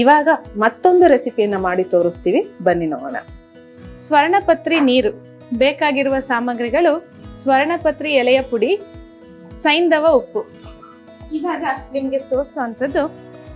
ಇವಾಗ ಮತ್ತೊಂದು ರೆಸಿಪಿಯನ್ನ ಮಾಡಿ ತೋರಿಸ್ತೀವಿ. ಬನ್ನಿ ನೋಡೋಣ. ಸ್ವರ್ಣಪತ್ರಿ ನೀರು. ಬೇಕಾಗಿರುವ ಸಾಮಗ್ರಿಗಳು ಸ್ವರ್ಣಪತ್ರಿ ಎಲೆಯ ಪುಡಿ ಸೈಂಧವ ಉಪ್ಪು. ಇವಾಗ ನಿಮಗೆ ತೋರಿಸುವಂಥದ್ದು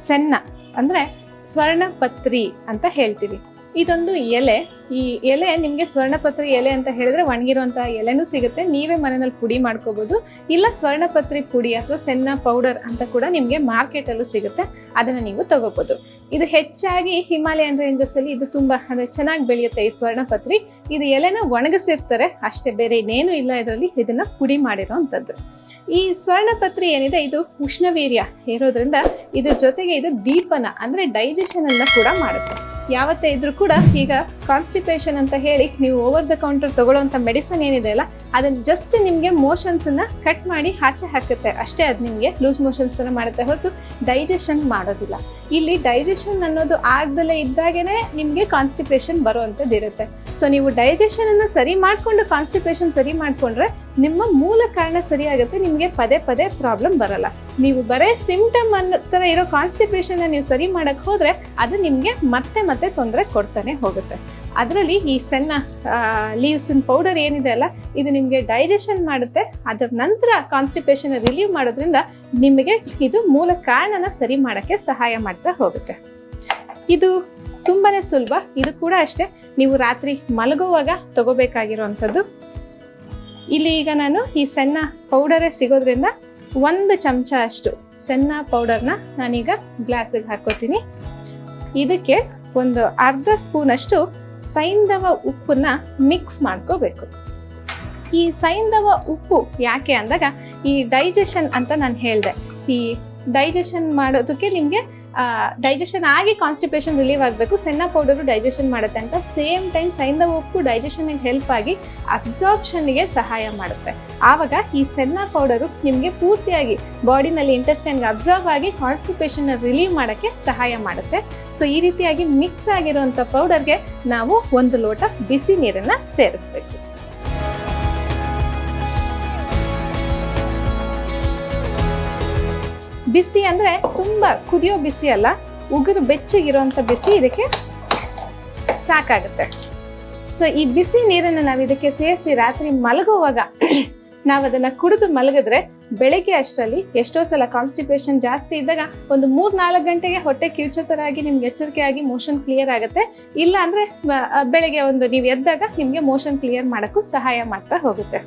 ಸೆನ್ನ, ಅಂದರೆ ಸ್ವರ್ಣಪತ್ರಿ ಅಂತ ಹೇಳ್ತೀವಿ. ಇದೊಂದು ಎಲೆ. ಈ ಎಲೆ ನಿಮಗೆ ಸ್ವರ್ಣಪತ್ರಿ ಎಲೆ ಅಂತ ಹೇಳಿದ್ರೆ ಒಣಗಿರುವಂತಹ ಎಲೆನೂ ಸಿಗುತ್ತೆ. ನೀವೇ ಮನೆಯಲ್ಲಿ ಪುಡಿ ಮಾಡ್ಕೋಬಹುದು ಇಲ್ಲ ಸ್ವರ್ಣಪತ್ರಿ ಪುಡಿ ಅಥವಾ ಸೆನ್ನ ಪೌಡರ್ ಅಂತ ಕೂಡ ನಿಮಗೆ ಮಾರ್ಕೆಟಲ್ಲೂ ಸಿಗುತ್ತೆ. ಅದನ್ನು ನೀವು ತಗೋಬಹುದು ಇದು ಹೆಚ್ಚಾಗಿ ಹಿಮಾಲಯನ್ ರೇಂಜಸ್ ಅಲ್ಲಿ ಇದು ತುಂಬಾ ಅಂದ್ರೆ ಚೆನ್ನಾಗಿ ಬೆಳೆಯುತ್ತೆ ಈ ಸ್ವರ್ಣಪತ್ರಿ. ಇದು ಎಲೆನ ಒಣಗಿಸಿರ್ತಾರೆ, ಅಷ್ಟೇ ಬೇರೆ ಇನ್ನೇನು ಇಲ್ಲ ಇದರಲ್ಲಿ, ಇದನ್ನ ಪುಡಿ ಮಾಡಿರೋಂಥದ್ದು ಈ ಸ್ವರ್ಣಪತ್ರಿ ಏನಿದೆ, ಇದು ಉಷ್ಣವೀರ್ಯ ಇರೋದ್ರಿಂದ ಇದ್ರ ಜೊತೆಗೆ ಇದು ದೀಪನ ಅಂದ್ರೆ ಡೈಜೆಷನ್ ಅನ್ನ ಕೂಡ ಮಾಡುತ್ತೆ. ಯಾವತ್ತೇ ಇದ್ರೂ ಕೂಡ ಈಗ ಕಾನ್ಸ್ಟಿಪೇಷನ್ ಅಂತ ಹೇಳಿ ನೀವು ಓವರ್ ದ ಕೌಂಟರ್ ತಗೊಳ್ಳೋಂಥ ಮೆಡಿಸನ್ ಏನಿದೆ ಅಲ್ಲ, ಅದನ್ನ ಜಸ್ಟ್ ನಿಮಗೆ ಮೋಷನ್ಸ್ ಅನ್ನ ಕಟ್ ಮಾಡಿ ಆಚೆ ಹಾಕುತ್ತೆ. ಅಷ್ಟೇ ಅದು ನಿಮಗೆ ಲೂಸ್ ಮೋಷನ್ಸ್ ಅನ್ನ ಮಾಡುತ್ತೆ ಹೊರತು ಡೈಜೆಷನ್ ಮಾಡೋದಿಲ್ಲ. ಇಲ್ಲಿ ಡೈಜೆಷನ್ ಅನ್ನೋದು ಆಗ್ದಲೇ ಇದ್ದಾಗೇನೆ ನಿಮಗೆ ಕಾನ್ಸ್ಟಿಪೇಷನ್ ಬರುವಂಥದ್ದು ಇರುತ್ತೆ ಸೊ ನೀವು ಡೈಜೆಷನ್ ಅನ್ನ ಸರಿ ಮಾಡ್ಕೊಂಡು ಕಾನ್ಸ್ಟಿಪೇಷನ್ ಸರಿ ಮಾಡ್ಕೊಂಡ್ರೆ ನಿಮ್ಮ ಮೂಲ ಕಾರಣ ಸರಿಯಾಗುತ್ತೆ, ನಿಮಗೆ ಪದೇ ಪದೇ ಪ್ರಾಬ್ಲಮ್ ಬರಲ್ಲ. ನೀವು ಬರೇ ಸಿಂಪ್ಟಮ್ ಅನ್ನೋ ಥರ ಇರೋ ಕಾನ್ಸ್ಟಿಪೇಷನ್ನ ನೀವು ಸರಿ ಮಾಡೋಕ್ಕೆ ಹೋದರೆ ಅದು ನಿಮಗೆ ಮತ್ತೆ ಮತ್ತೆ ತೊಂದರೆ ಕೊಡ್ತಾನೆ ಹೋಗುತ್ತೆ. ಅದರಲ್ಲಿ ಈ ಸಣ್ಣ ಲೀವ್ಸಿನ ಪೌಡರ್ ಏನಿದೆ ಅಲ್ಲ, ಇದು ನಿಮಗೆ ಡೈಜೆಷನ್ ಮಾಡುತ್ತೆ. ಅದರ ನಂತರ ಕಾನ್ಸ್ಟಿಪೇಷನ್ ರಿಲೀವ್ ಮಾಡೋದ್ರಿಂದ ನಿಮಗೆ ಇದು ಮೂಲ ಕಾರಣನ ಸರಿ ಮಾಡೋಕ್ಕೆ ಸಹಾಯ ಮಾಡ್ತಾ ಹೋಗುತ್ತೆ. ಇದು ತುಂಬಾ ಸುಲಭ. ಇದು ಕೂಡ ಅಷ್ಟೇ. ನೀವು ರಾತ್ರಿ ಮಲಗುವಾಗ ತಗೋಬೇಕಾಗಿರುವಂಥದ್ದು. ಇಲ್ಲಿ ಈಗ ನಾನು ಈ ಸಣ್ಣ ಪೌಡರೇ ಸಿಗೋದ್ರಿಂದ ಒಂದು ಚಮಚ ಅಷ್ಟು ಸಣ್ಣ ಪೌಡರ್ನ ನಾನೀಗ ಗ್ಲಾಸಿಗೆ ಹಾಕೋತೀನಿ ಇದಕ್ಕೆ ಒಂದು ಅರ್ಧ ಸ್ಪೂನಷ್ಟು ಸೈಂಧವ ಉಪ್ಪನ್ನ ಮಿಕ್ಸ್ ಮಾಡ್ಕೋಬೇಕು. ಈ ಸೈಂಧವ ಉಪ್ಪು ಯಾಕೆ ಅಂದಾಗ ಈ ಡೈಜೆಷನ್ ಅಂತ ನಾನು ಹೇಳಿದೆ. ಈ ಡೈಜೆಷನ್ ಮಾಡೋದಕ್ಕೆ ನಿಮಗೆ ಡೈಜೆಷನ್ ಆಗಿ ಕಾನ್ಸ್ಟಿಪೇಷನ್ ರಿಲೀವ್ ಆಗಬೇಕು. ಸೆನ್ನ ಪೌಡರು ಡೈಜೆಷನ್ ಮಾಡುತ್ತೆ ಅಂತ ಸೇಮ್ ಟೈಮ್ ಸೈಂಧವ ಉಪ್ಪು ಡೈಜೆಷನ್ಗೆ ಹೆಲ್ಪ್ ಆಗಿ ಅಬ್ಸಾರ್ಪ್ಷನ್ಗೆ ಸಹಾಯ ಮಾಡುತ್ತೆ. ಆವಾಗ ಈ ಸೆನ್ನ ಪೌಡರು ನಿಮಗೆ ಪೂರ್ತಿಯಾಗಿ ಬಾಡಿನಲ್ಲಿ ಇಂಟೆಸ್ಟೈನ್ಗೆ ಅಬ್ಸಾರ್ಬ್ ಆಗಿ ಕಾನ್ಸ್ಟಿಪೇಷನ್ನ ರಿಲೀವ್ ಮಾಡೋಕ್ಕೆ ಸಹಾಯ ಮಾಡುತ್ತೆ. ಸೊ ಈ ರೀತಿಯಾಗಿ ಮಿಕ್ಸ್ ಆಗಿರುವಂಥ ಪೌಡರ್ಗೆ ನಾವು ಒಂದು ಲೋಟ ಬಿಸಿ ನೀರನ್ನು ಸೇರಿಸ್ಬೇಕು. ಬಿಸಿ ಅಂದರೆ ತುಂಬ ಕುದಿಯೋ ಬಿಸಿ ಅಲ್ಲ, ಉಗುರು ಬೆಚ್ಚಗಿರೋಂಥ ಬಿಸಿ ಇದಕ್ಕೆ ಸಾಕಾಗುತ್ತೆ. ಸೊ ಈ ಬಿಸಿ ನೀರನ್ನು ನಾವು ಇದಕ್ಕೆ ಸೇರಿಸಿ ರಾತ್ರಿ ಮಲಗುವಾಗ ನಾವು ಅದನ್ನು ಕುಡಿದು ಮಲಗಿದ್ರೆ ಬೆಳಗ್ಗೆ ಅಷ್ಟರಲ್ಲಿ ಎಷ್ಟೋ ಸಲ ಕಾನ್ಸ್ಟಿಪೇಷನ್ ಜಾಸ್ತಿ ಇದ್ದಾಗ ಒಂದು ಮೂರು ನಾಲ್ಕು ಗಂಟೆಗೆ ಹೊಟ್ಟೆ ಕಿರುಚತರಾಗಿ ನಿಮ್ಗೆ ಎಚ್ಚರಿಕೆಯಾಗಿ ಮೋಷನ್ ಕ್ಲಿಯರ್ ಆಗುತ್ತೆ. ಇಲ್ಲ ಅಂದರೆ ಬೆಳಗ್ಗೆ ಒಂದು ನೀವು ಎದ್ದಾಗ ನಿಮಗೆ ಮೋಷನ್ ಕ್ಲಿಯರ್ ಮಾಡೋಕ್ಕೂ ಸಹಾಯ ಮಾಡ್ತಾ ಹೋಗುತ್ತೆ.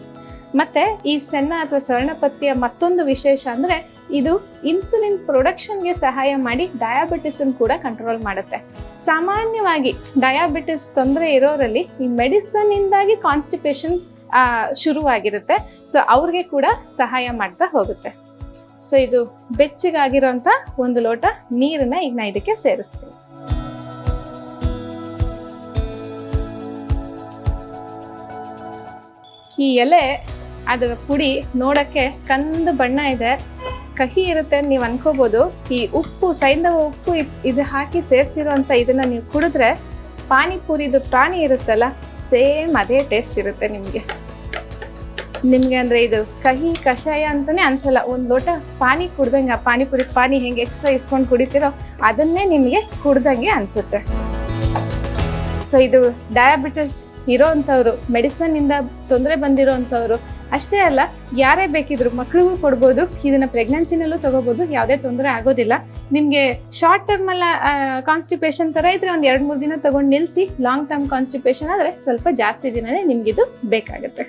ಮತ್ತೆ ಈ ಸಣ್ಣ ಅಥವಾ ಸ್ವರ್ಣಪತ್ತಿಯ ಮತ್ತೊಂದು ವಿಶೇಷ ಅಂದ್ರೆ ಇದು ಇನ್ಸುಲಿನ್ ಪ್ರೊಡಕ್ಷನ್ಗೆ ಸಹಾಯ ಮಾಡಿ ಡಯಾಬಿಟಿಸನ್ನು ಕೂಡ ಕಂಟ್ರೋಲ್ ಮಾಡುತ್ತೆ. ಸಾಮಾನ್ಯವಾಗಿ ಡಯಾಬಿಟಿಸ್ ತೊಂದರೆ ಇರೋರಲ್ಲಿ ಈ ಮೆಡಿಸನ್ ಇಂದಾಗಿ ಕಾನ್ಸ್ಟಿಪೇಷನ್ ಶುರುವಾಗಿರುತ್ತೆ. ಸೊ ಅವ್ರಿಗೆ ಕೂಡ ಸಹಾಯ ಮಾಡ್ತಾ ಹೋಗುತ್ತೆ. ಸೊ ಇದು ಬೆಚ್ಚಗಾಗಿರೋಂಥ ಒಂದು ಲೋಟ ನೀರನ್ನ ಈಗ ನಾ ಇದಕ್ಕೆ ಸೇರಿಸ್ತೀನಿ. ಈ ಎಲೆ ಅದರ ಪುಡಿ ನೋಡಕ್ಕೆ ಕಂದು ಬಣ್ಣ ಇದೆ. ಕಹಿ ಇರುತ್ತೆ ಅಂತ ನೀವು ಅನ್ಕೋಬಹುದು ಈ ಉಪ್ಪು ಸೈಂಧವ ಉಪ್ಪು ಇದು ಹಾಕಿ ಸೇರಿಸಿರುವಂತ ಇದನ್ನ ನೀವು ಕುಡಿದ್ರೆ ಪಾನಿಪುರಿದು ಪ್ರಾಣಿ ಇರುತ್ತಲ್ಲ, ಸೇಮ್ ಅದೇ ಟೇಸ್ಟ್ ಇರುತ್ತೆ ನಿಮಗೆ. ನಿಮ್ಗೆ ಅಂದ್ರೆ ಇದು ಕಹಿ, ಕಷಾಯ ಅಂತಾನೆ ಅನ್ಸಲ್ಲ, ಒಂದ್ ಲೋಟ ಪಾನಿ ಕುಡ್ದಂಗೆ ಪಾನಿಪುರಿ ಪಾನಿ ಹೆಂಗೆ ಎಕ್ಸ್ಟ್ರಾ ಇಸ್ಕೊಂಡು ಕುಡಿತೀರೋ ಅದನ್ನೇ ನಿಮಗೆ ಕುಡ್ದಂಗೆ ಅನ್ಸುತ್ತೆ. ಸೊ ಇದು ಡಯಾಬಿಟಿಸ್ ಇರೋವಂಥವ್ರು ಮೆಡಿಸನ್ ಇಂದ ತೊಂದರೆ ಬಂದಿರೋವಂಥವ್ರು ಅಷ್ಟೇ ಅಲ್ಲ, ಯಾರೇ ಬೇಕಿದ್ರು ಮಕ್ಕಳಿಗೂ ಕೊಡ್ಬೋದು, ಇದನ್ನ ಪ್ರೆಗ್ನೆನ್ಸಿನಲ್ಲೂ ತಗೋಬಹುದು ಯಾವುದೇ ತೊಂದರೆ ಆಗೋದಿಲ್ಲ. ನಿಮಗೆ ಶಾರ್ಟ್ ಟರ್ಮ್ ಅಲ್ಲ ಕಾನ್ಸ್ಟಿಪೇಷನ್ ತರ ಇದ್ರೆ ಒಂದ್ ಎರಡ್ ಮೂರು ದಿನ ತಗೊಂಡು ನಿಲ್ಸಿ ಲಾಂಗ್ ಟರ್ಮ್ ಕಾನ್ಸ್ಟಿಪೇಷನ್ ಆದ್ರೆ ಸ್ವಲ್ಪ ಜಾಸ್ತಿ ದಿನನೇ ನಿಮ್ಗಿದು ಬೇಕಾಗುತ್ತೆ.